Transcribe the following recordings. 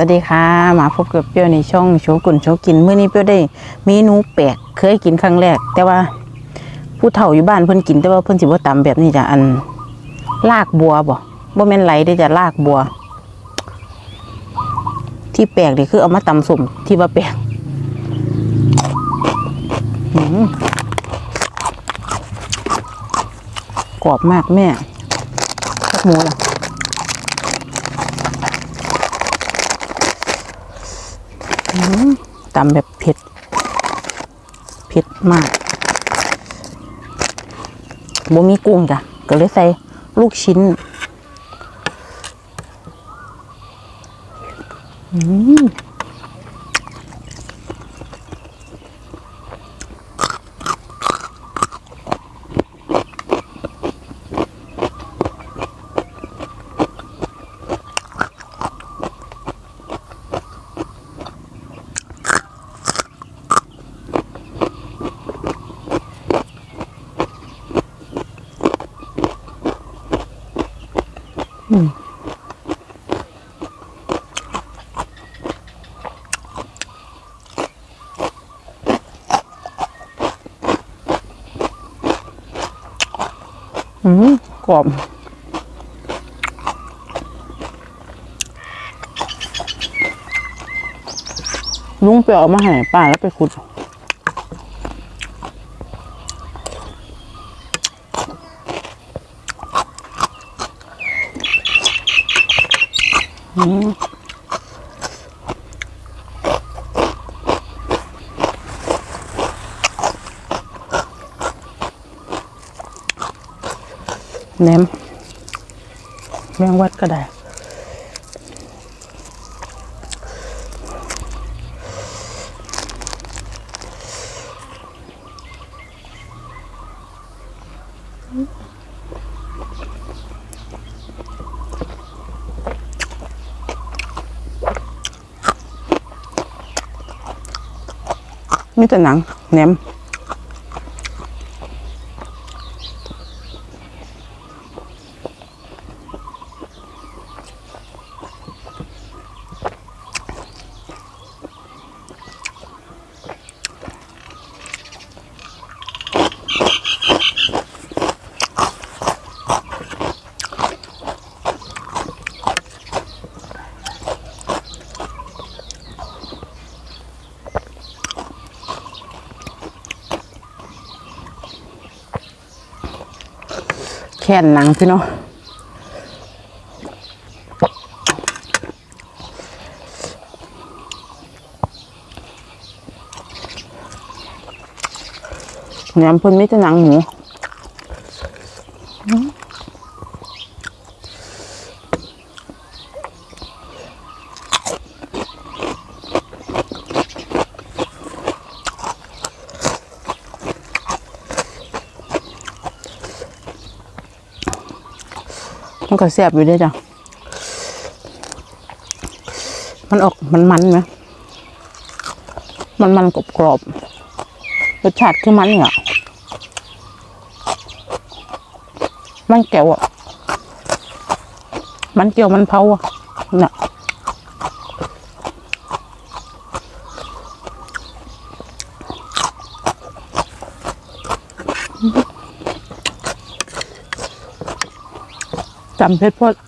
วัสดีค่ะมาพบกับเปรี้ยวในช่องโชกุนโชกินเมื่อนี้เปรี้ยวได้เมนูแปลกเคยกินครั้งแรก แต่ว่าผู้เฒ่าอยู่บ้านเพิ่นกินแต่ว่าเพิ่นสิบ่ตำแบบนี้จ้ะอันลากบัวบ่บ่แม่นไหลได้จ้ะลากบัว ที่แปลกนี่คือเอามาตำสมที่ว่าแปลกหืมกรอบมากแม่ชักหมูล่ะ ตำแบบเผ็ด เผ็ดมากบ่มีกุ้งจ้ะ ก็เลยใส่ลูกชิ้นอืม อืมกรอบลุงไปเอามาให้ป้าแล้วไปขุด อืม แหนมแมงวัดก็ได้มีแต่หนังแหนม ค่นหนังพี่เนาะแหนมเพิ่นไม่จะหนังหมู มันก็แซ่บอยู่ด้วยจ้ะ มันออกมันมันไหมมันมันกรอบกรอบๆรสชาติคือมันเนี่ยมันแก้วอะ มันเกี่ยวมันเผาอะ จำเพชรพดเ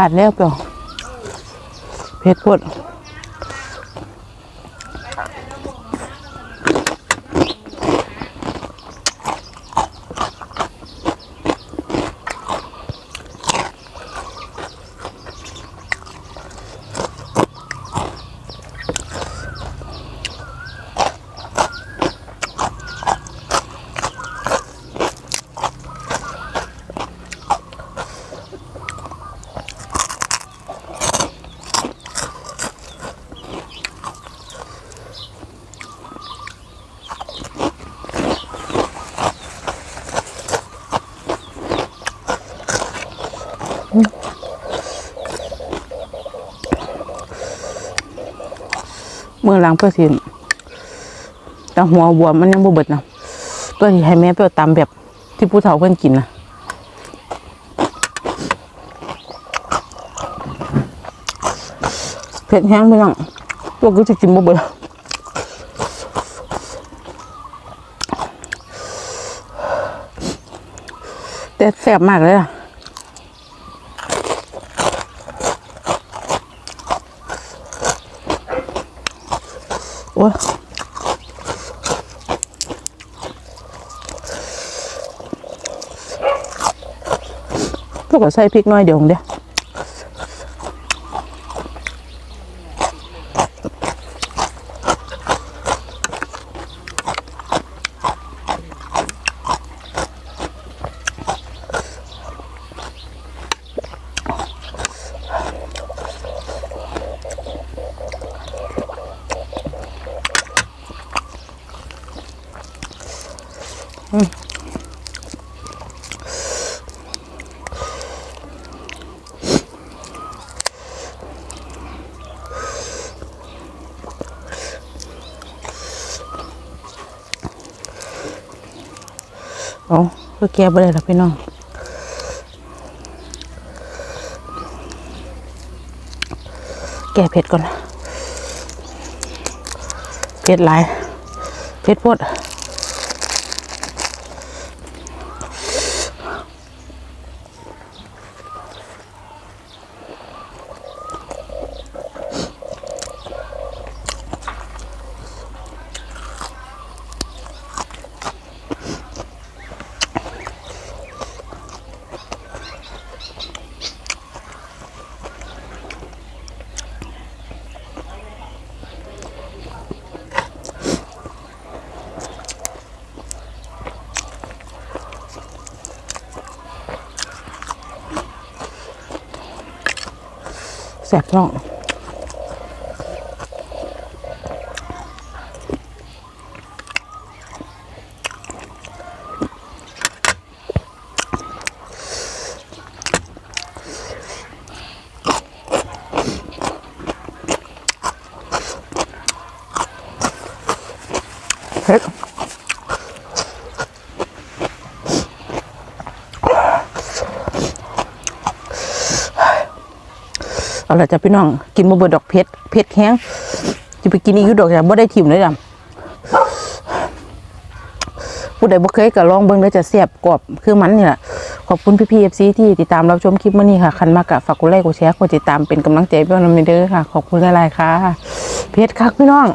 ผ่านแล้วเปล่าเพชรพด เมื่อหลังเพื่อสิแต่หัวบวมมันยังบ่เบิดนะตัวที่ให้แม่เปรี้ยวตำแบบที่ผู้เฒ่าเพิ่อนกินนะเผ็ดแห้งไปยังตัวก็จะกินบ่เบิดแต่แซ่บมากเลยอะ โอ้ยพวกก็ใส่พริกน้อยเดี๋ยวเดียว เอาเพื่อแก้บ่ได้หรอพี่น้องแก้เผ็ดก่อนนะเผ็ดหลายเผ็ดโพด แสบท้องเผ็ด เอาละจ้ะพี่น้องกินบ่เบิดดอกเพชรเพชรแห้งจะไปกินอีกดอกจ้ะบ่ได้ถิ่มเลยจ้ะผู้ใดบ่เคยก็ลองเบิ่งเด้อจะแซ่บกรอบคือมันนี่แหละขอบคุณพี่พีเอฟซีที่ติดตามรับชมคลิปมื้อนี้ค่ะคันมากะฝากกดไลค์กดแชร์กดติดตามเป็นกำลังใจให้เพื่อนนำเด้อค่ะ ขอบคุณหลายๆค่ะ เพชรคักพี่น้อง